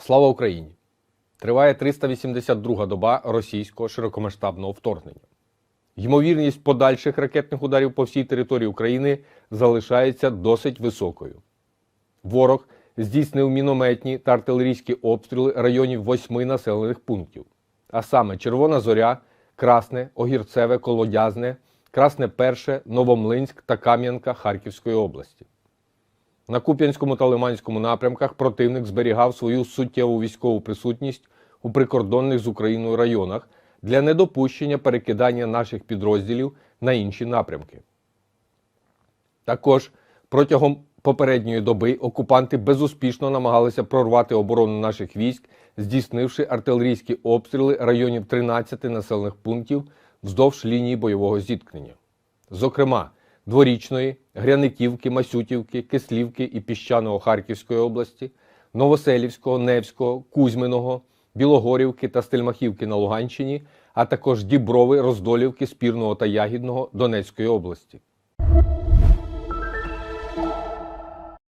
Слава Україні! Триває 382 доба російського широкомасштабного вторгнення. Ймовірність подальших ракетних ударів по всій території України залишається досить високою. Ворог здійснив мінометні та артилерійські обстріли районів восьми населених пунктів, а саме Червона Зоря, Красне, Огірцеве, Колодязне, Красне Перше, Новомлинськ та Кам'янка Харківської області. На Куп'янському та Лиманському напрямках противник зберігав свою суттєву військову присутність у прикордонних з Україною районах для недопущення перекидання наших підрозділів на інші напрямки. Також протягом попередньої доби окупанти безуспішно намагалися прорвати оборону наших військ, здійснивши артилерійські обстріли районів 13 населених пунктів вздовж лінії бойового зіткнення. Зокрема, Дворічної, Гряниківки, Масютівки, Кислівки і Піщаного Харківської області, Новоселівського, Невського, Кузьминого, Білогорівки та Стельмахівки на Луганщині, а також Діброви, Роздолівки, Спірного та Ягідного Донецької області.